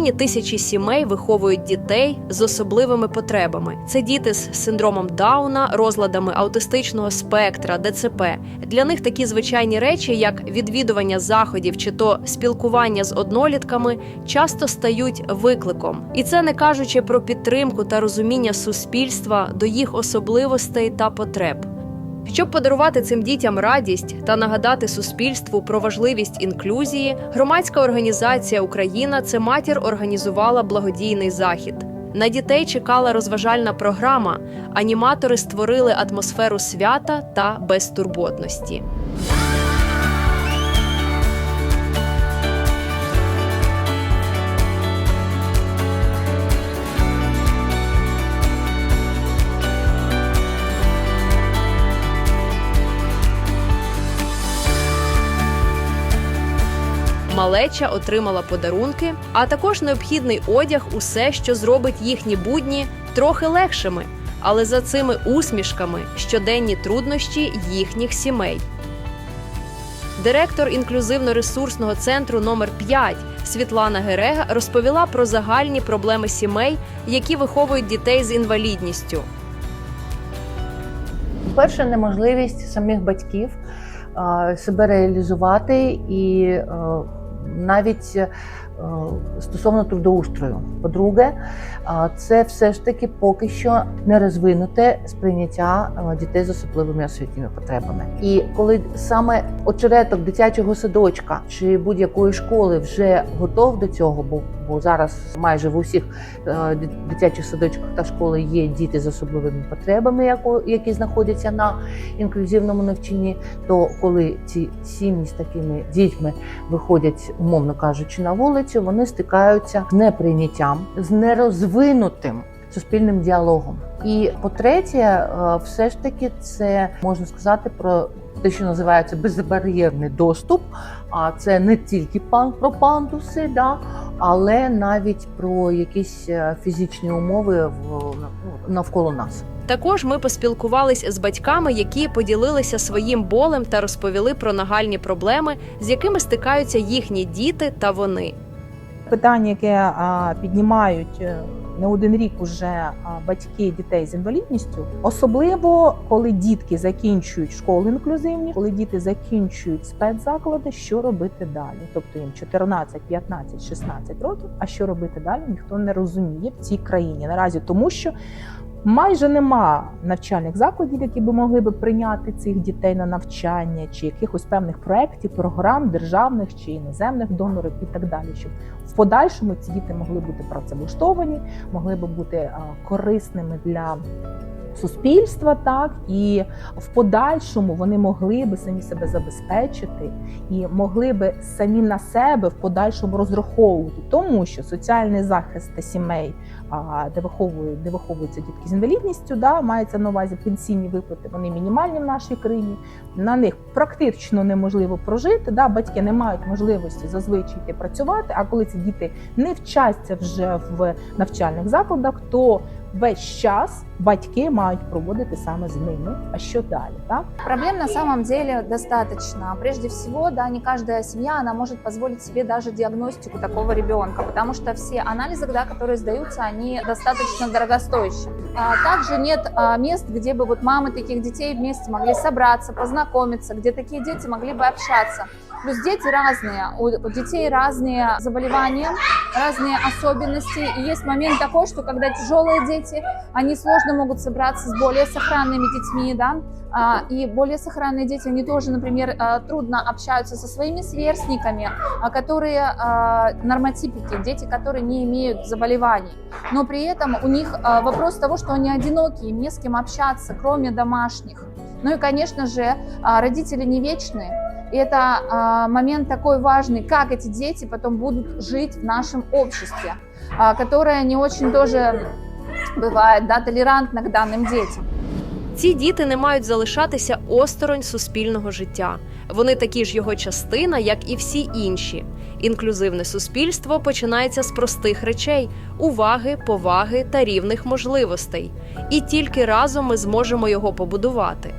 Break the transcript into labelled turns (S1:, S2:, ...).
S1: Україні тисячі сімей виховують дітей з особливими потребами. Це діти з синдромом Дауна, розладами аутистичного спектра, ДЦП. Для них такі звичайні речі, як відвідування заходів чи то спілкування з однолітками, часто стають викликом. І це не кажучи про підтримку та розуміння суспільства до їх особливостей та потреб. Щоб подарувати цим дітям радість та нагадати суспільству про важливість інклюзії, громадська організація Україна це матір організувала благодійний захід. На дітей чекала розважальна програма. Аніматори створили атмосферу свята та безтурботності. Малеча отримала подарунки, а також необхідний одяг, усе, що зробить їхні будні трохи легшими. Але за цими усмішками щоденні труднощі їхніх сімей. Директор інклюзивно-ресурсного центру номер 5 Світлана Герега розповіла про загальні проблеми сімей, які виховують дітей з інвалідністю.
S2: Перше, неможливість самих батьків себе реалізувати і навіть е, стосовно трудоустрою. По-друге, е, це все ж таки поки що не розвинуте сприйняття е, дітей з особливими освітніми потребами. І коли саме очереток дитячого садочка чи будь-якої школи вже готов до цього, бо, бо зараз майже в усіх е, дитячих садочках та школи є діти з особливими потребами, які знаходяться на інклюзивному навчанні, то коли ці сім'ї з такими дітьми виходять, умовно кажучи, на вулицю, вони стикаються з неприйняттям, з нерозвинутим суспільним діалогом. І по-третє, е, все ж таки, це можна сказати про те, що називається безбар'єрний доступ. А це не тільки пан про пандуси, да, але навіть про якісь е, фізичні умови в ну, навколо нас.
S1: Також ми поспілкувались з батьками, які поділилися своїм болем та розповіли про нагальні проблеми, з якими стикаються їхні діти та вони.
S3: питання, яке піднімають е, не один рік уже батьки дітей з інвалідністю, особливо коли дітки закінчують школи інклюзивні, коли діти закінчують спецзаклади, що робити далі? Тобто їм 14, 15, 16 років. А що робити далі? Ніхто не розуміє в цій країні наразі, тому що. Майже нема навчальних закладів, які би могли би прийняти цих дітей на навчання, чи якихось певних проєктів, програм державних чи іноземних донорів і так далі, щоб в подальшому ці діти могли бути працевлаштовані, могли би бути корисними для суспільства, так і в подальшому вони могли би самі себе забезпечити і могли би самі на себе в подальшому розраховувати, тому що соціальний захист та сімей, де виховують, де виховуються дітки з інвалідністю, да, мається на увазі пенсійні виплати, вони мінімальні в нашій країні. На них практично неможливо прожити. Да, батьки не мають можливості зазвичай йти працювати. А коли ці діти не вчаться вже в навчальних закладах, то весь час батьки мають проводити саме з ними. А що далі? Так?
S4: Проблем на самом деле достаточно. Прежде всего, да, не каждая семья, она может позволить себе даже диагностику такого ребенка, потому что все анализы, да, которые сдаются, они достаточно дорогостоящие. А также нет а, мест, где бы вот мамы таких детей вместе могли собраться, познакомиться, где такие дети могли бы общаться. Плюс дети разные, у детей разные заболевания, разные особенности. И есть момент такой, что когда тяжелые дети, они сложно могут собраться с более сохранными детьми, да, а, и более сохранные дети, они тоже, например, а, трудно общаются со своими сверстниками, а, которые а, нормотипики, дети, которые не имеют заболеваний. Но при этом у них а, вопрос того, что они одиноки, им не с кем общаться, кроме домашних. Ну и, конечно же, а, родители не вечные. И это а, момент такой важный, как эти дети потом будут жить в нашем обществе, а, которое не очень тоже бывает да, толерантна к данным детям.
S1: Ці діти не мають залишатися осторонь суспільного життя. Вони такі ж його частина, як і всі інші. Інклюзивне суспільство починається з простих речей: уваги, поваги та рівних можливостей. І тільки разом ми зможемо його побудувати.